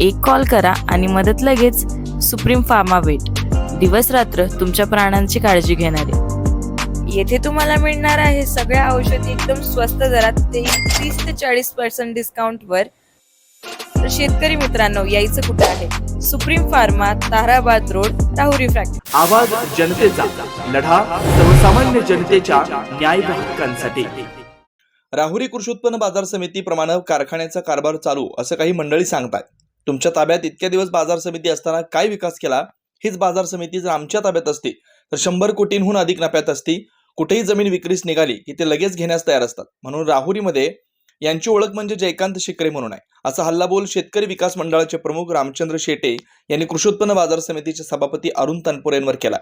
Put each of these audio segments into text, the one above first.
एक कॉल करा आणि मदत लगेच सुप्रीम फार्मा वेट. दिवस रात्र तुमच्या प्राणांची काळजी घेणारे. येथे तुम्हाला मिळणार आहे सगळ्या औषधी एकदम स्वस्त दरात ते तीस ते चाळीस पर्सेंट डिस्काउंटवर तर शेतकरी मित्रांनो यायचं कुठं आहे? Supreme pharma Tarabad road Rahuri factory. आवाज जनतेचा लढा सर्वसामान्य जनतेच्या न्याय हक्कांसाठी. राहुरी कृषी उत्पन्न बाजार समितीप्रमाणे कारखान्याचा कारभार चालू असं काही मंडळी सांगतात तुमच्या ताब्यात इतक्या दिवस बाजार समिती असताना काय विकास केला हीच बाजार समिती जर आमच्या ताब्यात असती तर शंभर कोटींहून अधिक नफ्यात असती कुठेही जमीन विक्रीस निघाली की ते लगेच घेण्यास तयार असतात. म्हणून राहुरीमध्ये यांची ओळख म्हणजे जयकांत शिकरे म्हणून आहे. असा हल्लाबोल शेतकरी विकास मंडळाचे प्रमुख रामचंद्र शेटे यांनी कृषी उत्पन्न बाजार समितीचे सभापती अरुण तनपुरे यांवर केला.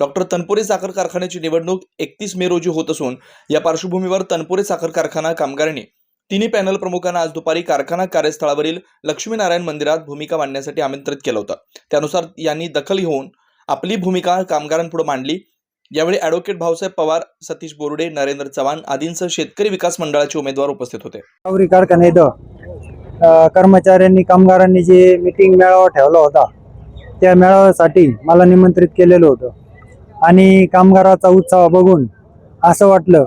डॉक्टर तनपुरे साखर कारखान्याची निवडणूक एकतीस मे रोजी होत असून या पार्श्वभूमीवर तनपुरे साखर कारखाना कामगारांनी तिन्ही पॅनल प्रमुखांना आज दुपारी कारखाना कार्यस्थळावरील लक्ष्मीनारायण मंदिरात भूमिका मांडण्यासाठी आमंत्रित केलं होतं. त्यानुसार यांनी दखल घेऊन आपली भूमिका कामगारांपुढे मांडली. यावेळी ॲडव्होकेट भाऊसाहेब पवार सतीश बोर्डे नरेंद्र चव्हाण आदींसह शेतकरी विकास मंडळाचे उमेदवार उपस्थित होते. कारखान्यात कर्मचाऱ्यांनी कामगारांनी जे मीटिंग मेळावा ठेवला होता त्या मेळाव्यासाठी मला निमंत्रित केलेलं होतं. आणि कामगाराचा उत्साह बघून असं वाटलं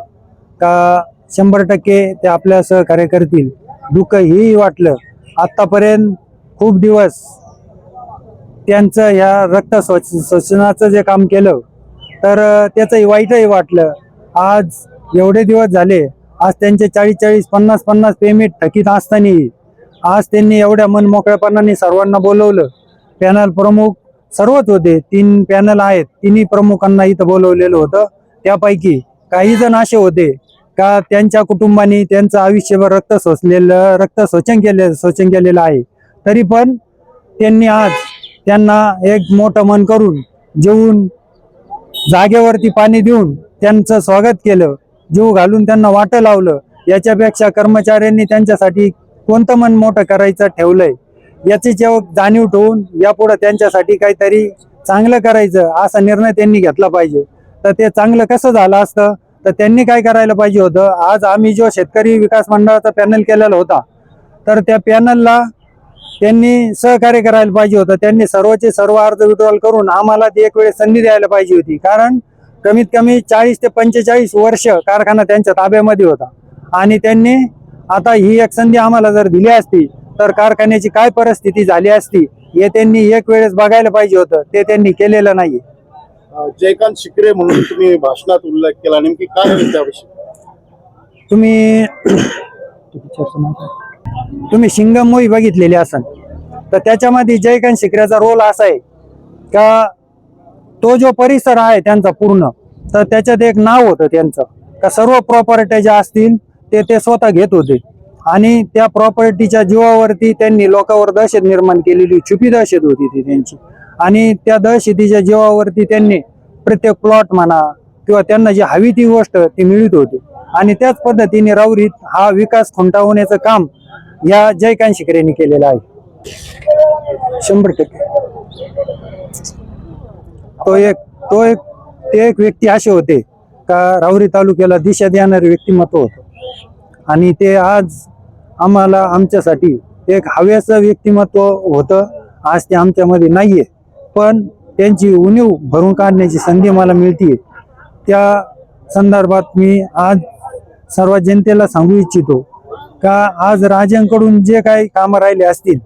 का शंभर टक्के ते आपल्या सहकार्य करतील. दुःख हेही वाटलं. आत्तापर्यंत खूप दिवस त्यांचं ह्या रक्त स्वच्छ स्वच्छनाचं जे काम केलं तर त्याचंही वाईटही वाटलं. आज एवढे दिवस झाले. आज त्यांचे चाळीस चाळीस पन्नास पन्नास पेमेंट थकीत असतानाही आज त्यांनी एवढ्या मनमोकळ्यापणाने सर्वांना बोलवलं. पॅनल प्रमुख सर्वच होते. तीन पॅनल आहेत. तिन्ही प्रमुखांना इथं बोलवलेलं होतं. त्यापैकी काही जण असे होते. का त्यांच्या कुटुंबाने त्यांचं आयुष्यभर रक्त सोसलेलं रक्त शोषण केले शोषण केलेलं आहे. तरी पण त्यांनी आज त्यांना एक मोठं मन करून जेवून जागेवरती पाणी देऊन त्यांचं स्वागत केलं जीव घालून त्यांना वाटं लावलं. याच्यापेक्षा कर्मचाऱ्यांनी त्यांच्यासाठी कोणतं मन मोठं करायचं ठेवलंय? याची जेव्हा जाणीव ठेवून यापुढे त्यांच्यासाठी काहीतरी चांगलं करायचं असा निर्णय त्यांनी घेतला पाहिजे. तर ते चांगलं कसं झालं असतं? तर त्यांनी काय करायला पाहिजे होतं? आज आम्ही जो शेतकरी विकास मंडळाचा पॅनल केलेला होता तर त्या पॅनलला त्यांनी सहकार्य करायला पाहिजे होतं. त्यांनी सर्वचे सर्व अर्ज विड्रॉल करून आम्हाला ती एक वेळ संधी द्यायला पाहिजे होती. कारण कमीत कमी चाळीस ते पंचेचाळीस वर्ष कारखाना त्यांच्या ताब्यामध्ये होता. आणि त्यांनी आता ही एक संधी आम्हाला जर दिली असती तर कारखान्याची काय परिस्थिती झाली असती हे त्यांनी एक वेळेस बघायला पाहिजे होतं. ते त्यांनी केलेलं नाही आहे जयकांत शिकरे म्हणून तुम्ही भाषणात उल्लेख केला. नेमकी काय त्याविषयी? तुम्ही तुम्ही शिंगम मूवी बघितलेली असाल तर त्याच्यामध्ये जयकांत शिकऱ्याचा रोल असा आहे का तो जो परिसर आहे त्यांचा पूर्ण तर त्याच्यात एक नाव होतं त्यांचं का सर्व प्रॉपर्टी ज्या असतील ते ते स्वतः घेत होते. आणि त्या प्रॉपर्टीच्या जीवावरती त्यांनी लोकांवर दहशत निर्माण केलेली छुपी दहशत होती ती त्यांची. आणि त्या दहशतीच्या जीवावरती त्यांनी प्रत्येक प्लॉट म्हणा किंवा त्यांना जी हवी ती गोष्ट ती मिळत होती. आणि त्याच पद्धतीने राऊरीत हा विकास खुंटावण्याचं काम या जयकांत यांनी केलेलं आहे. शंभर टक्के. तो एक तो एक ते एक व्यक्ती असे होते का राहुरी तालुक्याला दिशा देणारे व्यक्तिमत्व होतं. आणि ते आज आम्हाला आमच्यासाठी एक हव्याचं व्यक्तिमत्व होतं. आज ते आमच्यामध्ये नाहीये. पण त्यांची उणीव भरून काढण्याची संधी मला मिळते त्या संदर्भात मी आज सर्व जनतेला सांगू इच्छितो का आज राजांकडून जे काही कामं राहिले असतील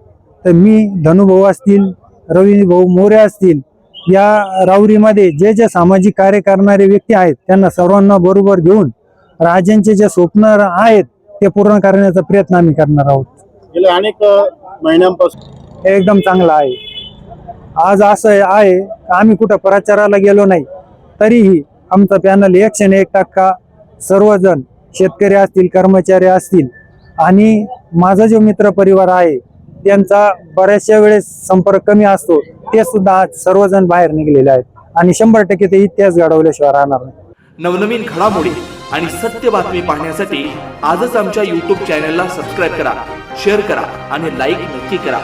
तर मी धनुभाऊ असतील रवी भाऊ मोरे असतील या राऊरीमध्ये जे जे सामाजिक कार्य करणारे व्यक्ती आहेत त्यांना सर्वांना बरोबर घेऊन राजांचे जे स्वप्न आहेत ते पूर्ण करण्याचा प्रयत्न आम्ही करणार आहोत. गेल्या अनेक महिन्यांपासून एकदम चांगला आहे. आज असं आहे आम्ही कुठं प्रचाराला गेलो नाही तरीही आमचा पॅनल एकशे एक टक्का सर्वजण शेतकरी असतील कर्मचारी असतील आणि माझा जो मित्र परिवार आहे त्यांचा बऱ्याचशा वेळेस संपर्क कमी असतो ते सुद्धा आज सर्वजण बाहेर निघलेले आहेत आणि शंभर टक्के ते इतिहास घडवल्याशिवाय राहणार नाही. नवनवीन घडामोडी आणि सत्य बातमी पाहण्यासाठी आजच आमच्या यूट्यूब चॅनलला सबस्क्राईब करा शेअर करा आणि लाईक नक्की करा.